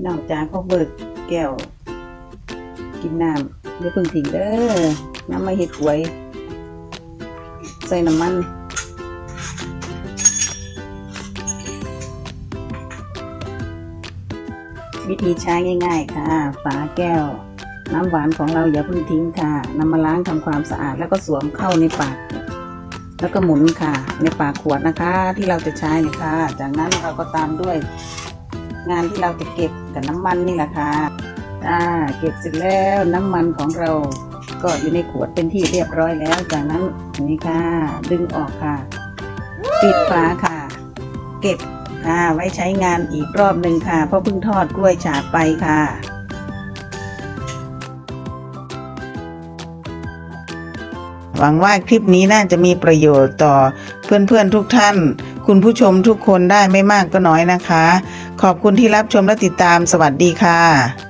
พี่น้องจ้าก็เบิกแก้ว กินน้ำเดี๋ยวพิ่งทิ้งเด้อน้ำมาเห็ดหวย ใส่น้ำมันวิธีใช้ง่ายๆค่ะ ฝาแก้ว น้ำหวานของเราอย่าเพิ่งทิ้งค่ะนำมาล้างทำความสะอาดแล้วก็สวมเข้าในปาก แล้วก็หมุนค่ะ ในปากขวดนะคะ ที่เราจะใช้นะคะ จากนั้นเราก็ตามด้วย งานที่เราจะเก็บกับน้ำมันนี่แหละค่ะอ่าเก็บเสร็จแล้วน้ำมันของเราก็อยู่ในขวดเป็นที่เรียบร้อยแล้ว จากนั้นนี่ค่ะ ดึงออกค่ะ ปิดฝาค่ะ เก็บค่ะไว้ใช้งานอีกรอบหนึ่งค่ะ เพราะเพิ่งทอดกล้วยฉาบไปค่ะ หวังว่าคลิปนี้น่าจะมีประโยชน์ต่อเพื่อนๆทุกท่าน คุณผู้ชมทุกคนได้ไม่มากก็น้อยนะคะ ขอบคุณที่รับชมและติดตามสวัสดีค่ะ